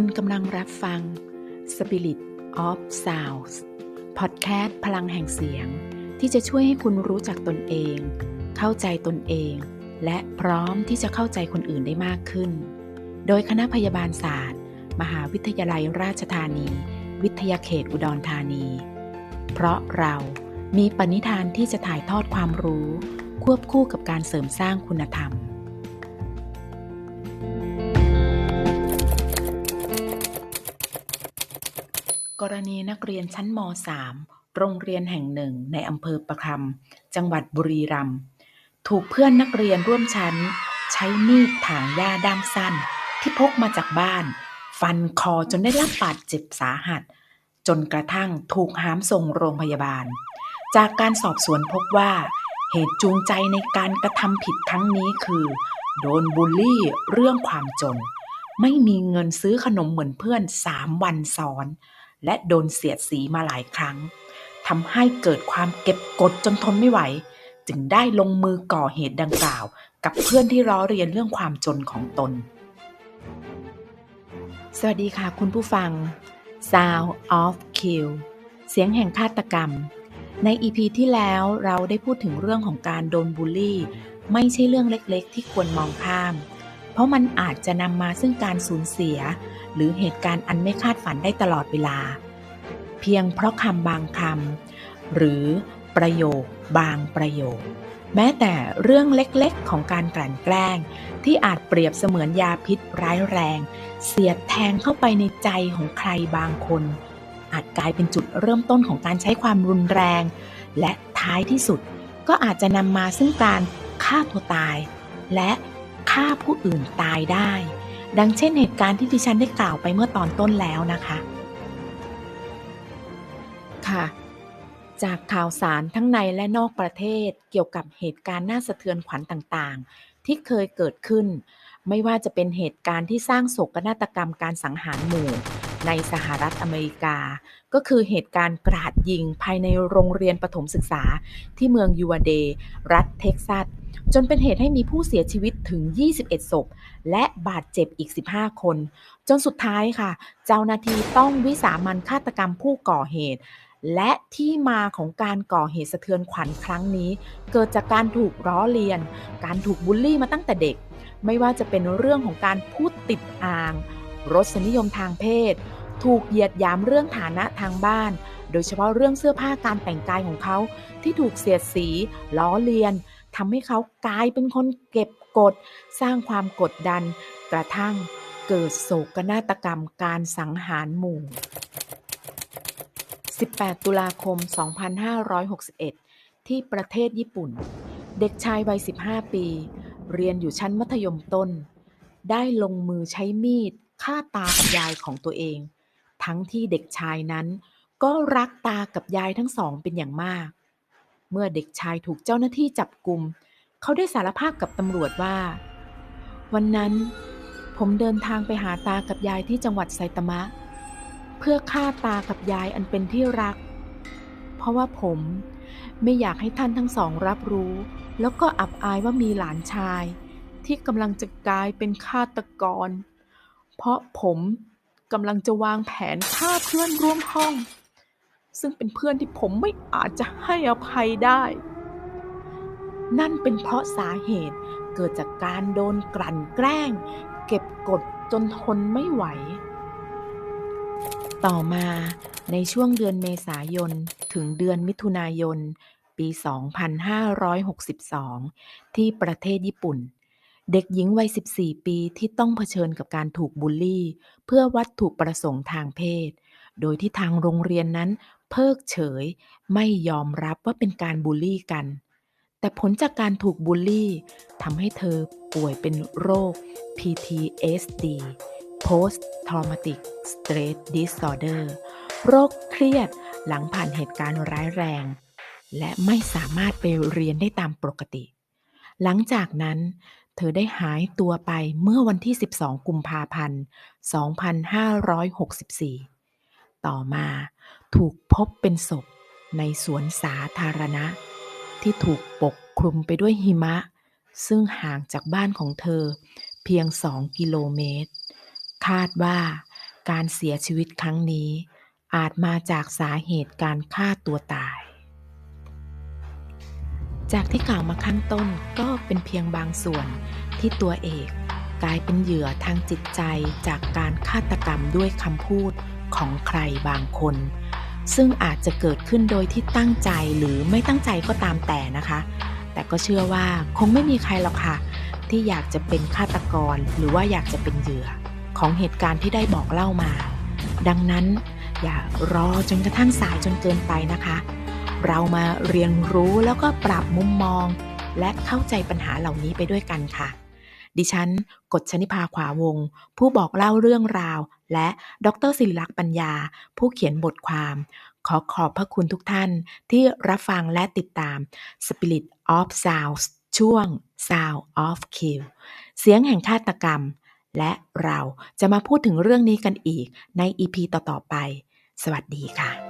คุณกำลังรับฟัง Spirit of Sounds พอดแคสต์พลังแห่งเสียง ที่จะช่วยให้คุณรู้จักตนเอง เข้าใจตนเอง และพร้อมที่จะเข้าใจคนอื่นได้มากขึ้น โดยคณะพยาบาลศาสตร์ มหาวิทยาลัยราชธานี วิทยาเขตอุดรธานี เพราะเรามีปณิธานที่จะถ่ายทอดความรู้ ควบคู่กับการเสริมสร้างคุณธรรม กรณีนักเรียนชั้นม .3 โรงเรียนแห่งหนึ่งในอำเภอประคำ จังหวัดบุรีรัมย์ถูกเพื่อนนักเรียนร่วมชั้น ใช้มีดถางหญ้าด้ามสั้น ที่พกมาจากบ้าน ฟันคอจนได้รับบาดเจ็บสาหัส จนกระทั่งถูกหามส่งโรงพยาบาล จากการสอบสวนพบว่า เหตุจูงใจในการกระทำผิดครั้งนี้คือ โดนบูลลี่เรื่องความจน ไม่มีเงินซื้อขนมเหมือนเพื่อนสามวันซ้อน และโดนเสียดสีมาหลายครั้งทำให้เกิดความเก็บกดจนทนไม่ไหว จึงได้ลงมือก่อเหตุดังกล่าว กับเพื่อนที่ล้อเรียนเรื่องความจนของตน สวัสดีค่ะคุณผู้ฟัง Sound of Kill เสียงแห่งฆาตกรรม ใน EP ที่แล้วเราได้พูดถึงเรื่องของการโดนบูลลี่ ไม่ใช่เรื่องเล็กๆ ที่ควรมองข้าม เพราะมันอาจจะนำมาซึ่งการสูญเสีย หรือเหตุการณ์อันไม่คาดฝันได้ตลอดเวลา เพียงเพราะคำบางคำหรือประโยคบางประโยค แม้แต่เรื่องเล็กๆของการกลั่นแกล้ง ที่อาจเปรียบเสมือนยาพิษร้ายแรง เสียดแทงเข้าไปในใจของใครบางคน อาจกลายเป็นจุดเริ่มต้นของการใช้ความรุนแรง และท้ายที่สุดก็อาจจะนำมาซึ่งการฆ่าตัวตาย และ ฆ่าผู้อื่นตายได้ ดังเช่นเหตุการณ์ที่ดิฉันได้กล่าวไปเมื่อตอนต้นแล้วนะคะ ค่ะ จากข่าวสารทั้งในและนอกประเทศเกี่ยวกับเหตุการณ์น่าสะเทือนขวัญต่างๆ ที่เคยเกิดขึ้น ไม่ว่าจะเป็นเหตุการณ์ที่สร้างโศกนาฏกรรมการสังหารหมู่ ในสหรัฐอเมริกา ก็คือเหตุการณ์กราดยิงภายในโรงเรียนประถมศึกษาที่เมืองยูวาเดย์รัฐเท็กซัส จนเป็นเหตุให้มีผู้เสียชีวิตถึง 21 ศพ และบาดเจ็บอีก 15 คน จนสุดท้ายค่ะ เจ้าหน้าที่ต้องวิสามันฆาตกรรมผู้ก่อเหตุและที่มาของการก่อเหตุสะเทือนขวัญครั้งนี้ เกิดจากการถูกล้อเลียน การถูกบูลลี่มาตั้งแต่เด็ก ไม่ว่าจะเป็นเรื่องของการพูดติดอ่าง รสนิยมทางเพศ ถูกเหยียดหยามเรื่องฐานะทางบ้าน โดยเฉพาะเรื่องเสื้อผ้าการแต่งกายของเขา ที่ถูกเสียดสี ล้อเลียนทำให้เขากลายเป็นคนเก็บกด สร้างความกดดัน กระทั่งเกิดโศกนาฏกรรมการสังหารหมู่ 18 ตุลาคม 2561 ที่ประเทศญี่ปุ่น เด็กชายวัย 15 ปี เรียนอยู่ชั้นมัธยมต้น ได้ลงมือใช้มีดฆ่าตากับยายของตัวเอง ทั้งที่เด็กชายนั้น ก็รักตากับยายทั้งสองเป็นอย่างมาก เมื่อเด็กชายถูกเจ้าหน้าที่จับกลุ่มเขาได้สารภาพกับตำรวจว่า วันนั้น ผมเดินทางไปหาตากับยายที่จังหวัดไซตามะ เพื่อฆ่าตากับยายอันเป็นที่รัก เพราะว่าผมไม่อยากให้ท่านทั้งสองรับรู้ แล้วก็อับอายว่ามีหลานชาย ที่กำลังจะกลายเป็นฆาตกร เพราะผม กำลังจะวางแผนฆ่าเพื่อนร่วมห้อง ซึ่งเป็นเพื่อนที่ผมไม่อาจจะให้อภัยได้ นั่นเป็นเพราะสาเหตุเกิดจากการโดนกลั่นแกล้ง เก็บกดจนทนไม่ไหว ต่อมาในช่วงเดือนเมษายน ถึงเดือนมิถุนายน ปี 2562 ที่ประเทศญี่ปุ่น เด็กหญิงวัย 14 ปีที่ต้องเผชิญกับการถูกบูลลี่ เพื่อวัตถุประสงค์ทางเพศ โดยที่ทางโรงเรียนนั้น เพิกเฉย ไม่ยอมรับว่าเป็นการบูลลี่กัน แต่ผลจากการถูกบูลลี่ทำให้เธอป่วยเป็นโรค PTSD Post Traumatic Stress Disorder โรคเครียดหลังผ่านเหตุการณ์ร้ายแรง และไม่สามารถไปเรียนได้ตามปกติ หลังจากนั้น เธอได้หายตัวไปเมื่อวันที่ 12 กุมภาพันธ์ 2564 ต่อมาถูกพบเป็นศพในสวนสาธารณะ ที่ถูกปกคลุมไปด้วยหิมะ ซึ่งห่างจากบ้านของเธอเพียง2กิโลเมตร คาดว่าการเสียชีวิตครั้งนี้ อาจมาจากสาเหตุการฆ่าตัวตาย จากที่กล่าวมาข้างต้นก็เป็นเพียงบางส่วนที่ตัวเอกกลายเป็นเหยื่อทางจิตใจจากการฆาตกรรมด้วยคำพูดของใครบางคน ซึ่งอาจจะเกิดขึ้นโดยที่ตั้งใจหรือไม่ตั้งใจก็ตามแต่นะคะ แต่ก็เชื่อว่าคงไม่มีใครหรอกค่ะ ที่อยากจะเป็นฆาตกรหรือว่าอยากจะเป็นเหยื่อ ของเหตุการณ์ที่ได้บอกเล่ามา ดังนั้นอย่ารอจนกระทั่งสายจนเกินไปนะคะ เรามาเรียนรู้แล้วก็ปรับมุมมอง และเข้าใจปัญหาเหล่านี้ไปด้วยกันค่ะ ดิฉันกฎชนิพาขวาวง ผู้บอกเล่าเรื่องราว และดรศิริลักษ์ปัญญา ผู้เขียนบทความ ขอขอบพระคุณทุกท่านที่รับฟังและติดตาม Spirit of Sounds ช่วง Sound of Kill เสียงแห่งฆาตกรรม และเราจะมาพูดถึงเรื่องนี้กันอีกใน EP ต่อๆไป สวัสดีค่ะ